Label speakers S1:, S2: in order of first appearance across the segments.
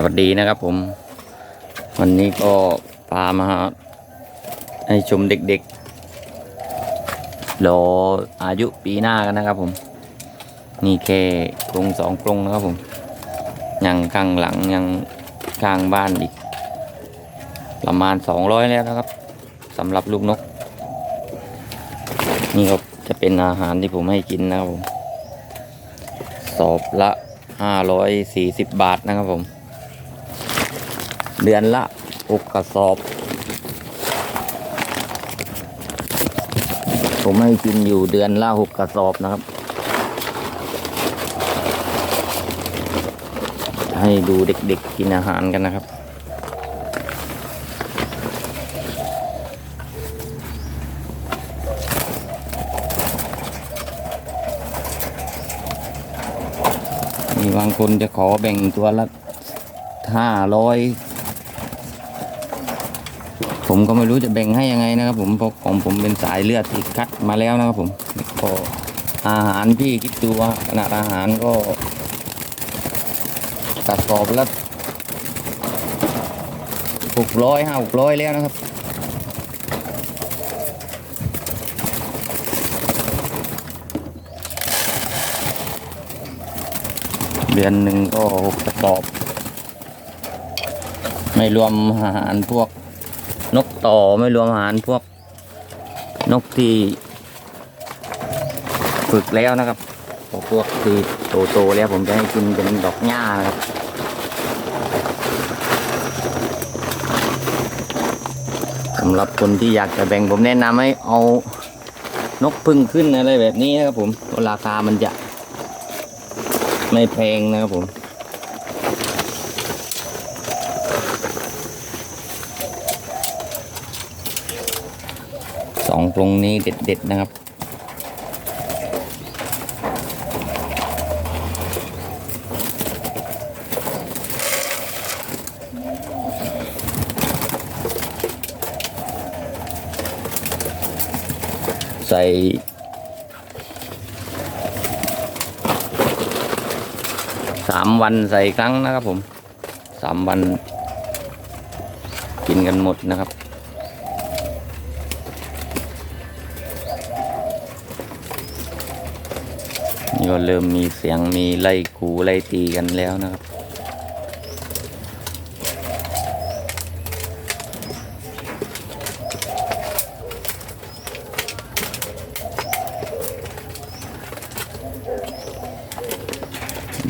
S1: สวัสดีนะครับผม วันนี้ก็พามาให้ชมเด็กๆรออายุปีหน้ากันนะครับผม นี่แค่กรงสองกรงนะครับผม ยังข้างหลังยังข้างบ้านอีก ประมาณสองร้อยแล้วนะครับสำหรับลูกนก นี่ก็จะเป็นอาหารที่ผมให้กินนะครับผม สอบละห้าร้อยสี่สิบบาทนะครับผม เดือนละหกกระสอบ ผมให้กินอยู่เดือนละหกกระสอบนะครับ ให้ดูเด็กๆกินอาหารกันนะครับมีบางคนจะขอแบ่งตัวละห้าร้อย ผมก็ไม่รู้จะแบ่งให้ยังไงนะครับ ผมเพราะของผมเป็นสายเลือดที่คัดมาแล้วนะครับ ผมก็อาหารพี่คิดดูว่าขนาดอาหารก็กระสอบละหกร้อยห้าหกร้อยแล้วนะครับเดือนหนึ่งก็หกกระสอบ ไม่รวมอาหารพวก นกต่อไม่รวมอาหารพวกนกที่ฝึกแล้วนะครับพวกพวกที่โตๆแล้วผมจะให้กินเป็นดอกหญ้านะครับสำหรับคนที่อยากจะแบ่งผมแนะนำให้เอานกพึ่งขึ้นอะไรแบบนี้นะครับผม ราคามันจะไม่แพงนะครับผม สองกรงนี้เด็ด ๆ นะครับ ใส่สามวันใส่ครั้งนะครับผมสามวัน กินกันหมดนะครับ ก็เริ่มมีเสียงมีไล่กูไล่ตีกันแล้วนะครับ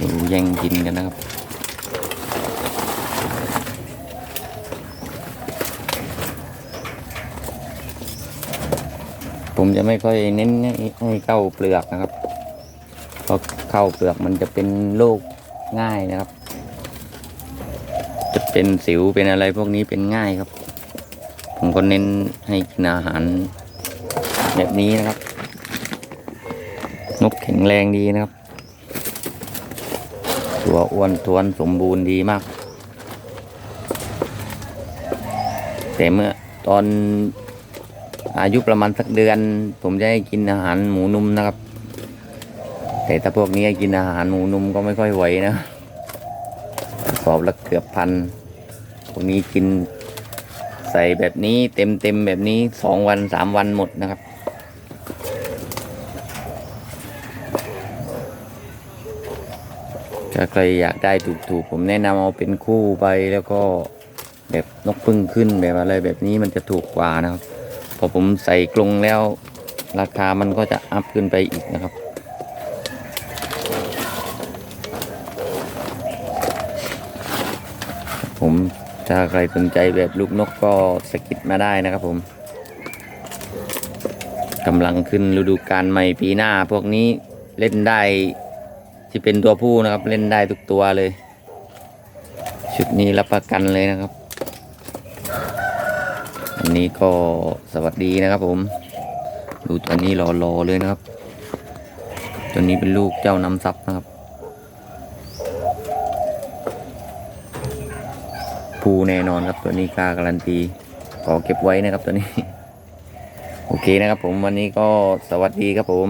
S1: ดูแย่งกินกันนะครับผมจะไม่ค่อยเน้นให้เข้าเปลือกนะครับ เพราะเข้าเปลือกมันจะเป็นโรคง่ายนะครับ จะเป็นสิวเป็นอะไรพวกนี้เป็นง่ายครับ ผมก็เน้นให้กินอาหารแบบนี้นะครับ นกแข็งแรงดีนะครับ ตัวอ้วนทวนสมบูรณ์ดีมาก แต่เมื่อตอนอายุประมาณสักเดือน ผมจะให้กินอาหารหมูนุ่มนะครับ แต่ถ้าพวกนี้กินอาหารหมูนุ่มก็ไม่ค่อยไหวนะสอบละเกือบพันพวกนี้กินใส่แบบนี้เต็มเต็มๆแบบนี้สองวันสามวันหมดนะครับ ถ้าใครอยากได้ถูกๆ ผมแนะนำเอาเป็นคู่ไปแล้วก็แบบนกพึ่งขึ้นแบบอะไรแบบนี้มันจะถูกกว่านะครับ พอผมใส่กรงแล้ว ราคามันก็จะอัพขึ้นไปอีกนะครับ ผมถ้าใครสนใจแบบลูกนกก็สกิดมาได้นะครับผมกำลังขึ้นฤดูกาลใหม่ปีหน้า พวกนี้เล่นได้ที่เป็นตัวผู้นะครับ เล่นได้ทุกตัวเลย ชุดนี้รับประกันเลยนะครับ อันนี้ก็สวัสดีนะครับผม ดูตัวนี้รอๆเลยนะครับ ตัวนี้เป็นลูกเจ้าน้ำซับนะครับ ภูแน่นอนครับตัวนี้กล้าการันตีขอเก็บไว้นะครับตัวนี้ โอเคนะครับผมวันนี้ก็สวัสดีครับผม